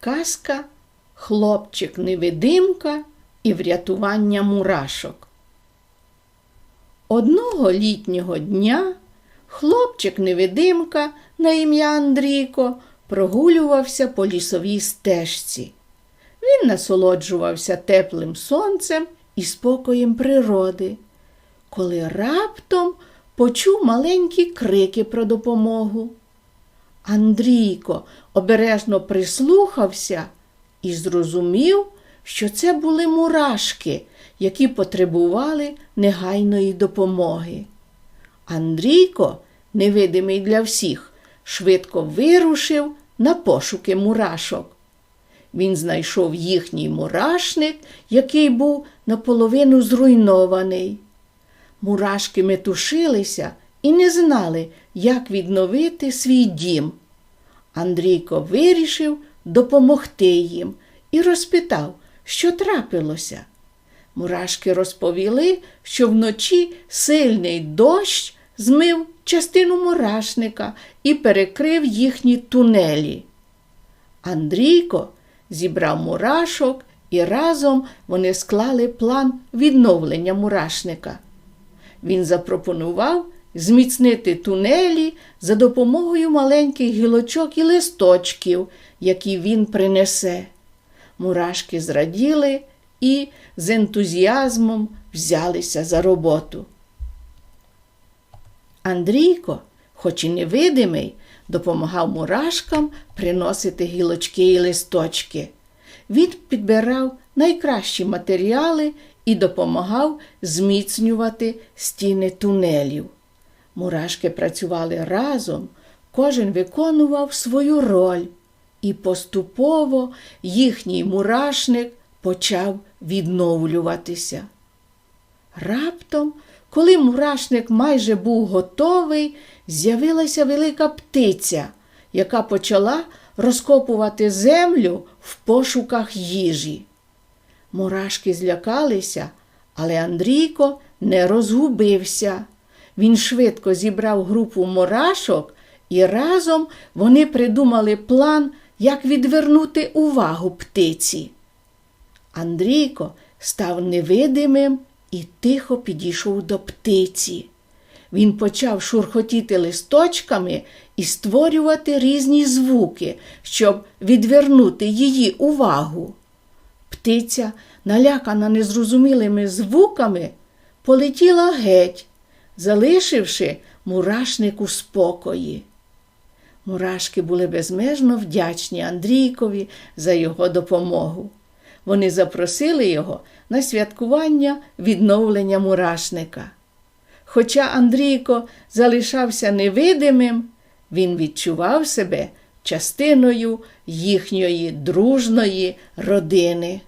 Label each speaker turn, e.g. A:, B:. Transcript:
A: Казка Хлопчик невидимка і врятування мурашок. Одного літнього дня хлопчик невидимка на ім'я Андрійко прогулювався по лісовій стежці. Він насолоджувався теплим сонцем і спокоєм природи, коли раптом почув маленькі крики про допомогу. Андрійко обережно прислухався і зрозумів, що це були мурашки, які потребували негайної допомоги. Андрійко, невидимий для всіх, швидко вирушив на пошуки мурашок. Він знайшов їхній мурашник, який був наполовину зруйнований. Мурашки метушилися і не знали, як відновити свій дім. Андрійко вирішив допомогти їм і розпитав, що трапилося. Мурашки розповіли, що вночі сильний дощ змив частину мурашника і перекрив їхні тунелі. Андрійко зібрав мурашок і разом вони склали план відновлення мурашника. Він запропонував зміцнити тунелі за допомогою маленьких гілочок і листочків, які він принесе. Мурашки зраділи і з ентузіазмом взялися за роботу. Андрійко, хоч і невидимий, допомагав мурашкам приносити гілочки і листочки. Він підбирав найкращі матеріали і допомагав зміцнювати стіни тунелів. Мурашки працювали разом, кожен виконував свою роль, і поступово їхній мурашник почав відновлюватися. Раптом, коли мурашник майже був готовий, з'явилася велика птиця, яка почала розкопувати землю в пошуках їжі. Мурашки злякалися, але Андрійко не розгубився. Він швидко зібрав групу мурашок, і разом вони придумали план, як відвернути увагу птиці. Андрійко став невидимим і тихо підійшов до птиці. Він почав шурхотіти листочками і створювати різні звуки, щоб відвернути її увагу. Птиця, налякана незрозумілими звуками, полетіла геть, залишивши мурашник у спокої. Мурашки були безмежно вдячні Андрійкові за його допомогу. Вони запросили його на святкування відновлення мурашника. Хоча Андрійко залишався невидимим, він відчував себе частиною їхньої дружної родини.